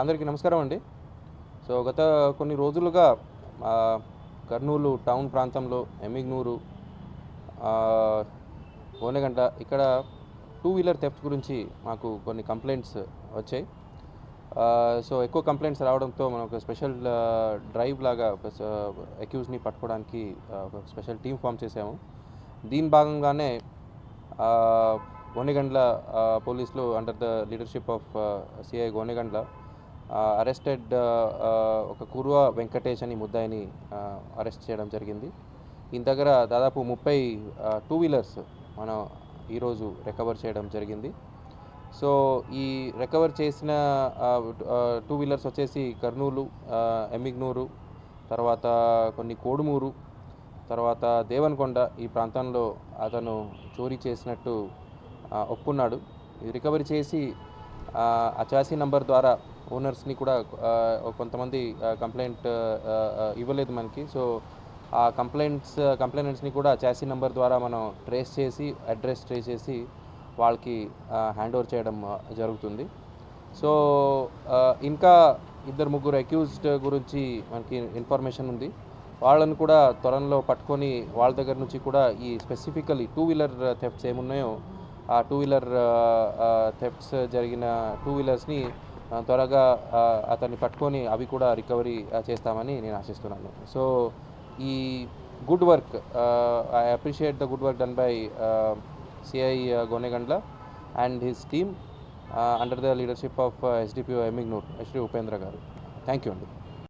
అందరికీ నమస్కారం అండి. సో గత కొన్ని రోజులుగా కర్నూలు టౌన్ ప్రాంతంలో ఎమ్మిగ్నూరు ఓనెగంట ఇక్కడ టూ వీలర్ థెఫ్ట్ గురించి మాకు కొన్ని కంప్లైంట్స్ వచ్చాయి. సో ఎక్కువ కంప్లైంట్స్ రావడంతో మనం ఒక స్పెషల్ డ్రైవ్ లాగా అక్యూజ్ని పట్టుకోవడానికి ఒక స్పెషల్ టీమ్ ఫామ్ చేసాము దీని భాగంగానే గోనెగండ్ల పోలీసులు under the leadership of CI Gonegandla arrested ఒక కురువ వెంకటేష్ అని ముద్దాయిని అరెస్ట్ చేయడం జరిగింది. ఈయన దగ్గర దాదాపు ముప్పై టూ వీలర్స్ మనం ఈరోజు రికవర్ చేయడం జరిగింది. సో ఈ రికవర్ చేసిన టూ వీలర్స్ వచ్చేసి కర్నూలు ఎమ్మిగ్నూరు తర్వాత కొన్ని కోడుమూరు తర్వాత దేవన్కొండ ఈ ప్రాంతంలో అతను చోరీ చేసినట్టు ఒప్పున్నాడు ఒప్పుకున్నాడు. రికవరీ చేసి అచాసీ నంబర్ ద్వారా ఓనర్స్ని కూడా కొంతమంది కంప్లైంట్ ఇవ్వలేదు మనకి. సో ఆ కంప్లైంట్స్ కంప్లైంట్స్ని కూడా చాసీ నెంబర్ ద్వారా మనం ట్రేస్ చేసి అడ్రస్ ట్రేస్ చేసి వాళ్ళకి హ్యాండ్ ఓవర్ చేయడం జరుగుతుంది. సో ఇంకా ఇద్దరు ముగ్గురు అక్యూజ్డ్ గురించి మనకి ఇన్ఫర్మేషన్ ఉంది. వాళ్ళని కూడా త్వరలో పట్టుకొని వాళ్ళ దగ్గర నుంచి కూడా ఈ స్పెసిఫికలీ టూ వీలర్ థెఫ్ట్స్ ఏమున్నాయో ఆ టూ వీలర్ థెఫ్ట్స్ జరిగిన టూ వీలర్స్ని త్వరగా అతన్ని పట్టుకొని అవి కూడా రికవరీ చేస్తామని నేను ఆశిస్తున్నాను. సో ఈ good work I appreciate the good work done by CI Gonegandla and his team under the leadership of SDPO Emmiganur Shri Upendra garu. Thank you అండి.